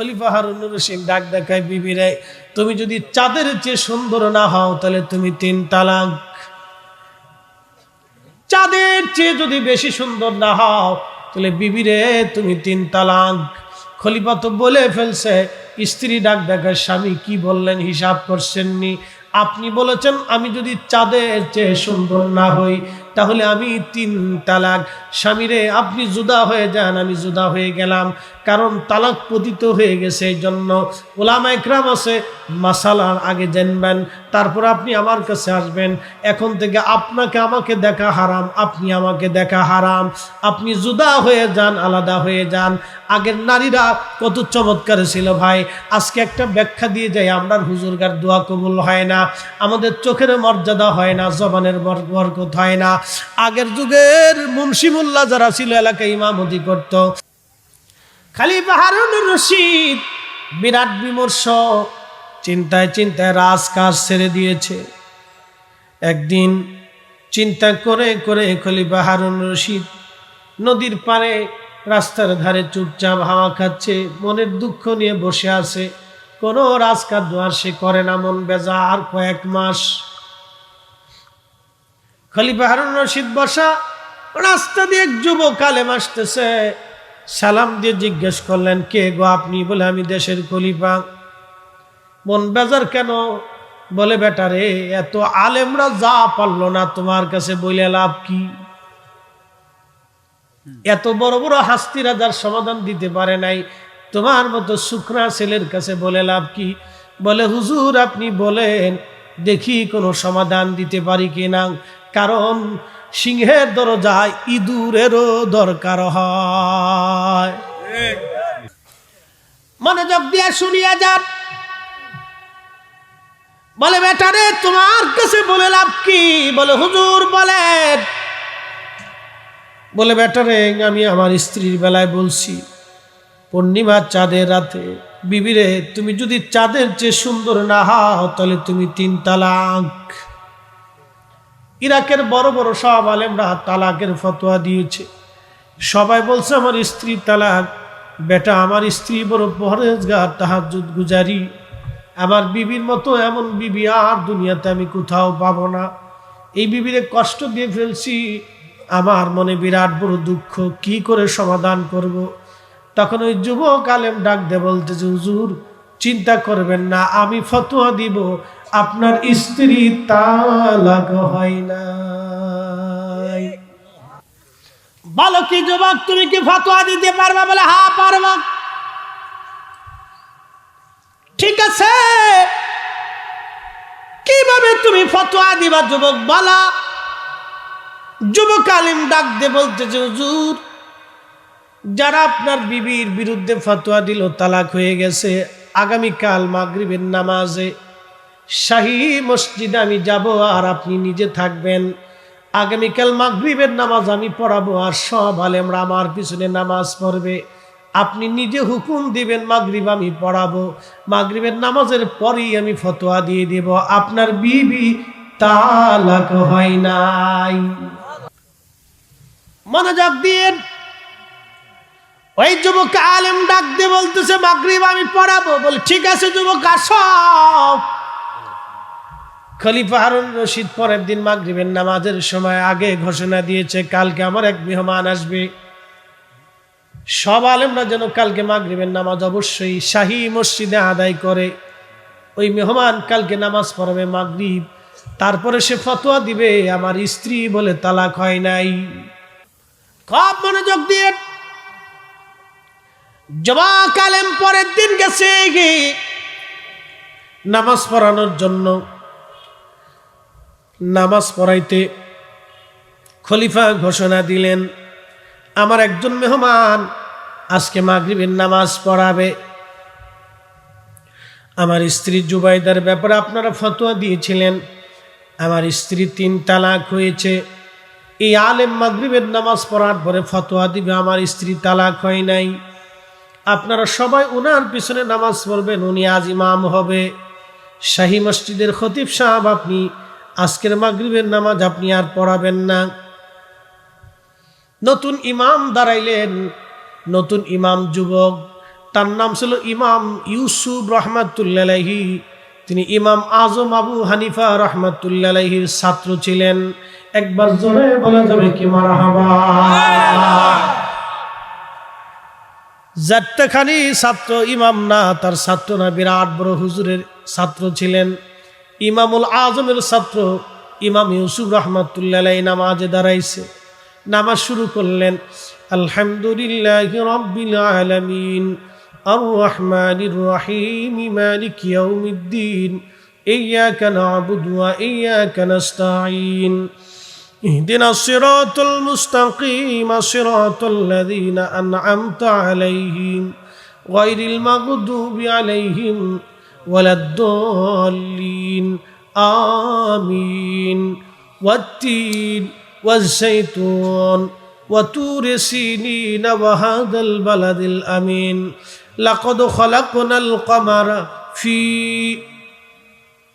খলিফা হারুনুর রশিদ ডাক দেখায় বিবিরে তুমি যদি চাঁদের চেয়ে সুন্দর না হও, তাহলে তুমি তিন তালাক। চাঁদের চেয়ে যদি বেশি সুন্দর না হও, তাহলে বিবিরে তুমি তিন তালাক। খলিফা তো বলে ফেলছে, স্ত্রী ডাক দেখার স্বামী, কি বললেন? হিসাব করছেননি? আপনি বলেছেন, আমি যদি চাঁদের চেয়ে সুন্দর না হই, তাহলে আমি তিন তালাক। স্বামীরে, আপনি জুদা হয়ে যান, আমি জুদা হয়ে গেলাম, কারণ তালাক পতিত হয়ে গেছে এই জন্য। ওলামা একরাম আছে মাসালার আগে জানবেন, তারপর আপনি আমার কাছে আসবেন। এখন থেকে আপনাকে আমাকে দেখা হারাম, আপনি আমাকে দেখা হারাম। আপনি জুদা হয়ে যান, আলাদা হয়ে যান। আগের নারীরা কত চমৎকার ছিল ভাই। আজকে একটা ব্যাখ্যা দিয়ে যাই আমরা হুজুরগার দোয়া কবুল হয় না, আমাদের চোখের মর্যাদা হয় না, জবানের বর- বরকত হয় না। আগের যুগের মুন্সিমুল্লাহ যারা ছিল, এলাকায় ইমামতি করত। খালি হারুনুর রশিদ বিরাট বিমর্ষ, চিন্তায় চিন্তায় রাজ কাজ ছেড়ে দিয়েছে। একদিন চিন্তা করে করে খলিফা হারুন রশিদ নদীর পাড়ে রাস্তার ধারে চুপচাপ হাওয়া খাচ্ছে, মনের দুঃখ নিয়ে বসে আছে। কোনো রাজকার দোয়ার সে করে না, মন বেজা আর কয়েক মাস। খলিফা হারুন রশিদ বসা, রাস্তা দিয়ে এক যুবক আলেম আসতেছে। সালাম দিয়ে জিজ্ঞেস করলেন, কে গো আপনি? বলে, আমি দেশের খলিফা। মন বেজার কেন? বলে বেটারে এত আলেমরা যা পারল না, তোমার কাছে বলে লাভ কি? এত বড় বড় হাস্তি রাজার সমাধান দিতে পারে নাই, তোমার মতো শুকনা ছেলের কাছে বলে লাভ কি? বলে, হুজুর, আপনি বলেন, দেখি কোনো সমাধান দিতে পারি কিনা? কারণ সিংহের দরজায় ইঁদুরেরও দরকার হয়। মনোযোগ দিয়ে শুনিয়া যান। বলে বেটারে তোমার কাছে বলে লাভ কি? বলে, হুজুর, বলেন। বলে বেটারে আমি আমার স্ত্রীর বেলায় বলছি পূর্ণিমার চাঁদের রাতে, বিবিরে, তুমি যদি চাঁদের চেয়ে সুন্দর না হাও, তাহলে তুমি তিন তালাক। ইরাকের বড় বড় সব আলেমরা তালাকের ফতোয়া দিয়েছে। সবাই বলছে, আমার স্ত্রী তালাক। বেটা, আমার স্ত্রী বড় পরেজগার তাহাজুদ গুজারি। আমার বিবির মতো এমন বিবি আর দুনিয়াতে আমি কোথাও পাবো না। এই বিবিরে কষ্ট দিয়ে ফেলছি আমার মনে বিরাট বড় দুঃখ, কি করে সমাধান করব। তখন ওই যুবক আলেম ডাক দে বলতেছে হুজুর, চিন্তা করবেন না, আমি ফতোয়া দিব, আপনার স্ত্রী তালাক হয় না বলো কি যুবক, তুমি কি ফতোয়া দিতে পারবা? বলে হা পারবা। ঠিক আছে। কীভাবে তুমি ফতোয়া দিবা যুবক? বলা। যুবক আলিম ডাক দে বলতেছে হুজুর, যারা আপনার বিবির বিরুদ্ধে ফতোয়া দিল, তালাক হয়ে গেছে। আগামীকাল মাগরিবের নামাজে শাহী মসজিদে আমি যাব আর আপনি নিজে থাকবেন। আগামীকাল মাগরিবের নামাজ আমি পড়াবো আর সব আলেমরা আমার পিছনে নামাজ পড়বে। আপনি নিজে হুকুম দিবেন, মাগরিব আমি পড়াবো। মাগরিবের নামাজের পরেই আমি ফতোয়া দিয়ে দেব। আপনার বিবি তালাক হয় নাই। মনোযোগ দিয়ে ওই যুবক আলেম ডাক দিয়ে বলতেছে, মাগরিব, আমি পড়াবো। বলে, ঠিক আছে যুবক, আসো। খলিফা হারুন রশিদ পরের দিন মাগরিবের নামাজের সময় আগে ঘোষণা দিয়েছে, কালকে আমার এক মেহমান আসবে। সব আলেমরা যেন কালকে মাগরিবের নামাজ অবশ্যই শাহী মসজিদে আদায় করে। ওই মেহমান কালকে নামাজ পড়াবে মাগরিব, তারপরে সে ফতোয়া দিবে, আমার স্ত্রী বলে তালাক হয় নাই। খুব মনোযোগ দিয়ে জবাক কালেম পরের দিন গেছে নামাজ পড়ানোর জন্য। নামাজ পড়াইতে খলিফা ঘোষণা দিলেন, আমার একজন মেহমান আজকে মাগরিবের নামাজ পড়াবে। আমার স্ত্রী জুবাইদার ব্যাপারে আপনারা ফতোয়া দিয়েছিলেন, আমার স্ত্রী তিন তালাক হয়েছে। এই আলেম মাগরিবের নামাজ পড়ার পরে ফতোয়া দিবে, আমার স্ত্রী তালাক হয় নাই। আপনারা সবাই উনার পিছনে নামাজ পড়বেন, উনি আজ ইমাম হবে। শাহী মসজিদের খতিব সাহাব আপনি, আজকের মাগরিবের নামাজ আপনি আর পড়াবেন না। নতুন ইমাম দাঁড়াইলেন, নতুন ইমাম যুবক, তার নাম ছিল ইমাম ইউসুফ রহমাতুল্লাহি তিনি ইমাম আজম আবু হানিফা রহমাতুল্লাহির ছাত্র ছিলেন। একবার জোরে বলা যাবে কি মারহাবা? ছাত্র ইমাম না, তার ছাত্র না, বিরাট বড় হুজুরের ছাত্র ছিলেন। ইমামুল আজমের ছাত্র ইমাম ইউসুফ রহমতুল্লাহ নামাজে দাঁড়াইছে। নামাজ শুরু করলেন, আলহামদুলিল্লাহ রব্বিল আলামিন। الرحمن الرحيم مالك يوم الدين إياك نعبد وإياك نستعين. اهدنا الصراط المستقيم صراط الذين أنعمت عليهم غير المغضوب عليهم ولا الضالين. آمين. والتين والزيتون وتور سينين وهذا البلد الأمين. লাকদ খলাকনাল কমারা ফি,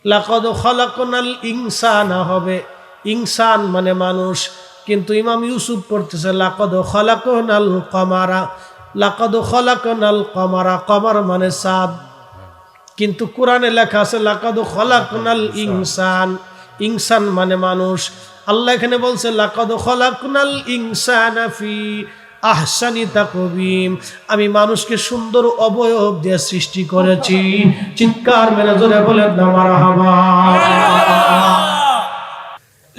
লাকদ খলাকনাল ইনসানা হবে। ইনসান মানে মানুষ। কিন্তু ইমাম ইউসুফ পড়তেছে, লাকদ খলাকনাল কমারা। লাকদ খলাকনাল কমারা, কমার মানে সাদ কিন্তু কোরআনে লেখা আছে, লাকাদু খলাকুনাল ইনসান। ইনসান মানে মানুষ। আল্লাহ এখানে বলছে, লাকাদু খলাকুনাল ইনসান ফি আহসানি তাকবীম। আমি মানুষকে সুন্দর অবয়ব দিয়ে সৃষ্টি করেছি। চিৎকার মেরে জোরে বলেন না মারহাবা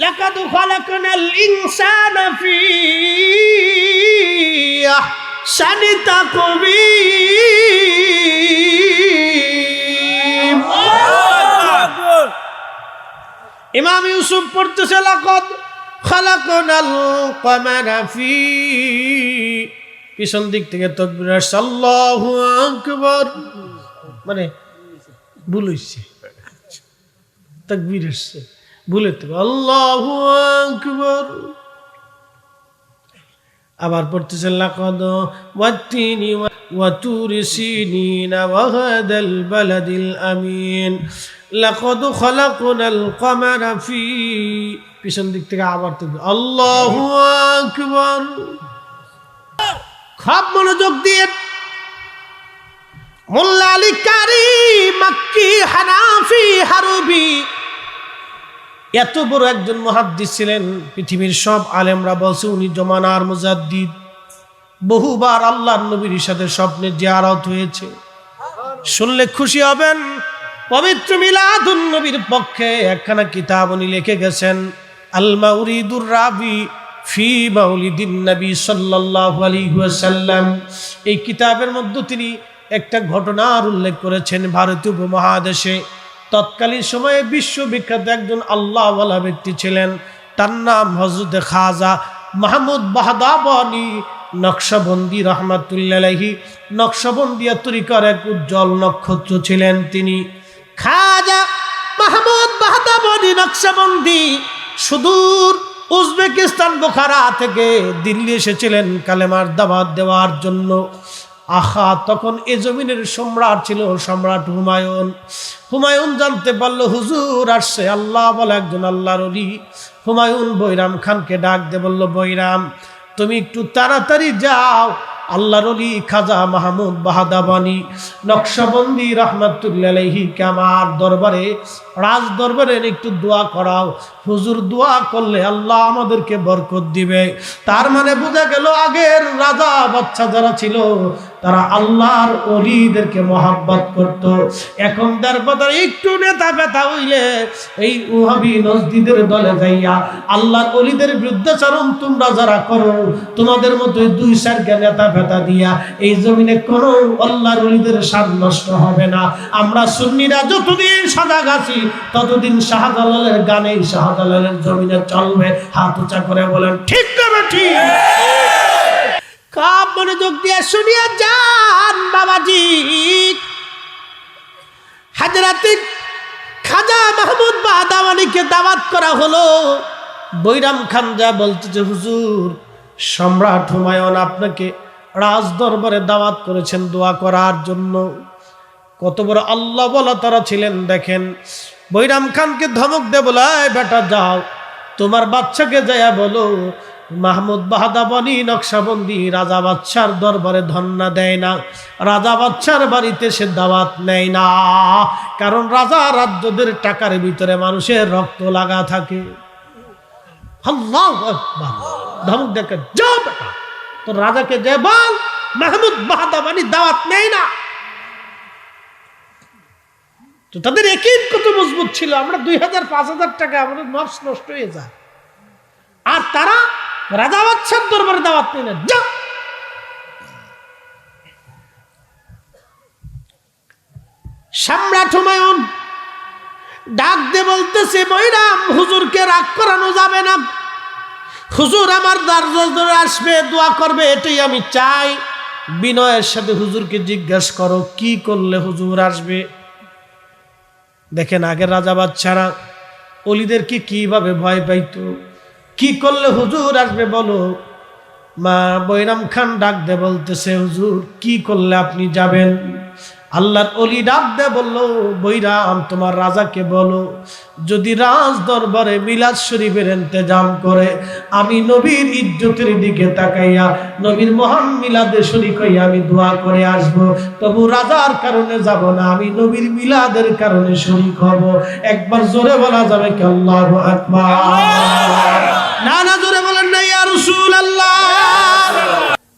লাকাদ খলাকনাল ইনসানা ফি আহসানি তাকবীম। ইমাম ইউসুফ পড়তেছে লাকদ খালাকনাল কামারা ফি, পিছন দিক থেকে তকবীর আসছে, আল্লাহু আকবার। মানে ভুল হইছে। তকবীর আসছে। ভুলে তো আল্লাহু আকবার। আবার পড়তেছেন লাকাদ ওয়াত্তিনি ওয়াতুর সিনিনা ওয়াহাদাল বালাদিল আমিন। লাকাদ খালাকনাল কামারা ফি পিছন দিক থেকে আবার আল্লাহু আকবার। মনোযোগ দিয়ে মোল্লা আলী কারি মাক্কি হানাফি হারুবি। এত বড় একজন মহাদ্দিস ছিলেন, পৃথিবীর সব আলেমরা বলছে উনি জমানার মুজাদ্দিদ। বহুবার আল্লাহর নবীর সাথে স্বপ্নে জিয়ারত হয়েছে। শুনলে খুশি হবেন, পবিত্র মিলাদুন নবীর পক্ষে একখানা কিতাব উনি লিখে গেছেন। আল মাউরিদুর রাবি ফি মাউলিদিন নবী সাল্লাল্লাহু আলাইহি ওয়াসাল্লাম। এই কিতাবের মধ্যে তিনি একটা ঘটনার উল্লেখ করেছেন ভারতীয় উপমহাদেশে। তৎকালীন সময়ে বিশ্ববিখ্যাত একজন আল্লাহওয়ালা ব্যক্তি ছিলেন, তার নাম হজরত খাজা মাহমুদ বাহাদাবানি নকশবন্দি রহমাতুল্লাহি নকশবন্দিয়া তরিকার এক উজ্জ্বল নক্ষত্র ছিলেন তিনি। খাজা মাহমুদ বাহাদাবানি নকশবন্দি সুদূর উজবেকিস্তান, বোখারা থেকে দিল্লি এসেছিলেন কালেমার দাবাত দেওয়ার জন্য। আহা, তখন এ জমিনের সম্রাট ছিল সম্রাট হুমায়ুন। হুমায়ুন জানতে পারল, হুজুর, আসছে আল্লাহ বলে একজন আল্লাহর অলি হুমায়ুন বৈরাম খানকে ডাক দে বলল, বৈরাম, তুমি একটু তাড়াতাড়ি যাও। আল্লাহর অলি খাজা মাহমুদ বাহাদাবানি, নকশবন্দি রহমতুল্লাহিকে আমার দরবারে রাজ দরবারের একটু দোয়া করাও। হুজুর দোয়া করলে আল্লাহ আমাদেরকে বরকত দিবে। তার মানে বোঝা গেল আগের রাজা বাচ্চা যারা ছিল, তারা আল্লাহর অলিদেরকে মহাব্বত করত। এখন দরবারে একটু নেতা ব্যথা হইলে এই উহাবি নজদিদের দলে যাইয়া আল্লাহর অলিদের বিরুদ্ধাচরণ তোমরা যারা করো, তোমাদের মতো দুই সারকে নেতা ব্যথা দিয়া এই জমিনে কোনো আল্লাহর অলিদের স্বাদ নষ্ট হবে না। আমরা সুন্নিরা যতদিন সাদা আছি ততদিন শাহজালালের গানে শাহজালালের জমিনে চলবে, হাত উঁচা করে বলেন, ঠিক না ঠিক কাপ মনোযোগ দিয়ে শুনিয়া যান বাবাজি। খাজা মাহমুদ বাদাওয়ানিকে দাওয়াত করা হলো। বৈরাম খান যা বলতেছে হুজুর, সম্রাট হুমায়ুন আপনাকে রাজ দরবারে দাওয়াত করেছেন দোয়া করার জন্য। কত বড় আল্লাহ বলা তারা ছিলেন, দেখেন বৈরাম খানকে ধমক দে বলায় বেটা, যাও। তোমার বাচ্চাকে যায়া বলো, মাহমুদ বাহাদাবনি নকশাবন্দি রাজা বাচ্চার দরবারে ধন্না দেয় না। রাজা বাচ্চার বাড়িতে সে দাওয়াত নেয় না। কারণ রাজা রাজ্যদের টাকার ভিতরে মানুষের রক্ত লাগা থাকে। ধমক দেখে যা বেটা, তোর রাজাকে যে বল, মাহমুদ বাহাদাবানি দাওয়াত নেই না। তো তাদের একই কত মজবুত ছিল? আমরা দুই হাজার, পাঁচ হাজার টাকা আমাদের নফস নষ্ট হয়ে যায়। আর তারা রাজা বাচ্চার দরবারে দাওয়াত নেই না যা! সম্রাট হুমায়ুন ডাক দে বলতেছে, বৈরাম, হুজুরকে রাগ করানো যাবে না। হুজুর আমার দার্জরে আসবে, দোয়া করবে, এটাই আমি চাই। বিনয়ের সাথে হুজুরকে জিজ্ঞাসা করো, কি করলে হুজুর আসবে? দেখেন আগের রাজা বাচ্চারা অলিদেরকে কীভাবে ভয় পাইত? কি করলে হুজুর আসবে বলো? মা বৈরাম খান ডাক দে বলতেছে, হুজুর, কি করলে আপনি যাবেন? আল্লাহর অলি ডাক দে বলল বৈরাম তোমার রাজাকে বলো যদি রাজ দরবারে মিলাদ শরীফের ইন্তেজাম করে আমি নবীর ইজ্জতের দিকে তাকাইয়া নবীর মহান মিলাদে শরীক হইয়া আমি দোয়া করে আসব তবু রাজার কারণে যাব না আমি নবীর মিলাদের কারণে শরীক হব। একবার জোরে বলা যাবে কি আল্লাহু আকবার। না না জোরে বলেন না ইয়া রাসূলুল্লাহ।